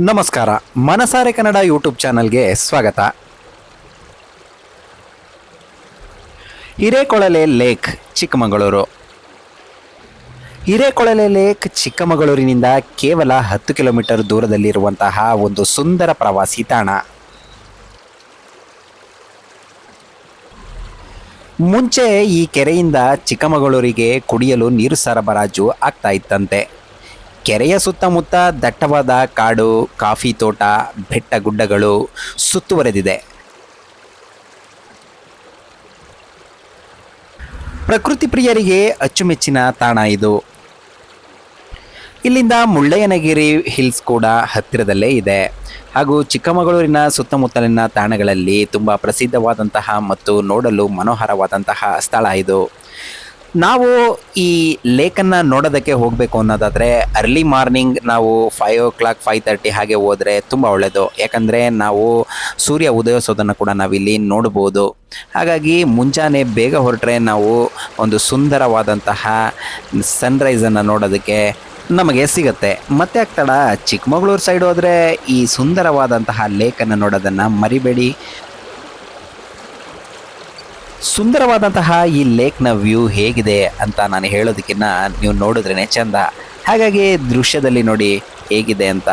ನಮಸ್ಕಾರ. ಮನಸಾರೆ ಕನ್ನಡ ಯೂಟ್ಯೂಬ್ ಚಾನಲ್ಗೆ ಸ್ವಾಗತ. ಹಿರೇಕೊಳಲೆ ಲೇಕ್, ಚಿಕ್ಕಮಗಳೂರು. ಹಿರೇಕೊಳಲೆ ಲೇಕ್, ಚಿಕ್ಕಮಗಳೂರಿನಿಂದ ಕೇವಲ ಹತ್ತು ಕಿಲೋಮೀಟರ್ ದೂರದಲ್ಲಿರುವಂತಹ ಒಂದು ಸುಂದರ ಪ್ರವಾಸಿ ತಾಣ. ಮುಂಚೆ ಈ ಕೆರೆಯಿಂದ ಚಿಕ್ಕಮಗಳೂರಿಗೆ ಕುಡಿಯಲು ನೀರು ಸರಬರಾಜು ಆಗ್ತಾ ಇತ್ತಂತೆ. ಕೆರೆಯ ಸುತ್ತಮುತ್ತ ದಟ್ಟವಾದ ಕಾಡು, ಕಾಫಿ ತೋಟ, ಬೆಟ್ಟ ಗುಡ್ಡಗಳು ಸುತ್ತುವರೆದಿದೆ. ಪ್ರಕೃತಿ ಪ್ರಿಯರಿಗೆ ಅಚ್ಚುಮೆಚ್ಚಿನ ತಾಣ ಇದು. ಇಲ್ಲಿಂದ ಮುಳ್ಳಯ್ಯನಗಿರಿ ಹಿಲ್ಸ್ ಕೂಡ ಹತ್ತಿರದಲ್ಲೇ ಇದೆ. ಹಾಗೂ ಚಿಕ್ಕಮಗಳೂರಿನ ಸುತ್ತಮುತ್ತಲಿನ ತಾಣಗಳಲ್ಲಿ ತುಂಬ ಪ್ರಸಿದ್ಧವಾದಂತಹ ಮತ್ತು ನೋಡಲು ಮನೋಹರವಾದಂತಹ ಸ್ಥಳ ಇದು. ನಾವು ಈ ಲೇಕನ್ನು ನೋಡೋದಕ್ಕೆ ಹೋಗಬೇಕು ಅನ್ನೋದಾದರೆ ಅರ್ಲಿ ಮಾರ್ನಿಂಗ್ ನಾವು five o'clock five thirty ಹಾಗೆ ಹೋದರೆ ತುಂಬ ಒಳ್ಳೆಯದು ಯಾಕಂದರೆ ನಾವು ಸೂರ್ಯ ಉದಯಿಸೋದನ್ನು ಕೂಡ ನಾವಿಲ್ಲಿ ನೋಡ್ಬೋದು. ಹಾಗಾಗಿ ಮುಂಜಾನೆ ಬೇಗ ಹೊರಟ್ರೆ ನಾವು ಒಂದು ಸುಂದರವಾದಂತಹ ಸನ್ರೈಸನ್ನು ನೋಡೋದಕ್ಕೆ ನಮಗೆ ಸಿಗುತ್ತೆ. ಮತ್ತೆ ಆಗ್ತಾಡ ಚಿಕ್ಕಮಗಳೂರು ಸೈಡ್ ಹೋದರೆ ಈ ಸುಂದರವಾದಂತಹ ಲೇಕನ್ನು ನೋಡೋದನ್ನು ಮರಿಬೇಡಿ. ಸುಂದರವಾದಂತಹ ಈ ಲೇಕ್ನ ವ್ಯೂ ಹೇಗಿದೆ ಅಂತ ನಾನು ಹೇಳೋದಕ್ಕಿನ್ನ ನೀವು ನೋಡಿದ್ರೇ ಚಂದ. ಹಾಗಾಗಿ ದೃಶ್ಯದಲ್ಲಿ ನೋಡಿ ಹೇಗಿದೆ ಅಂತ.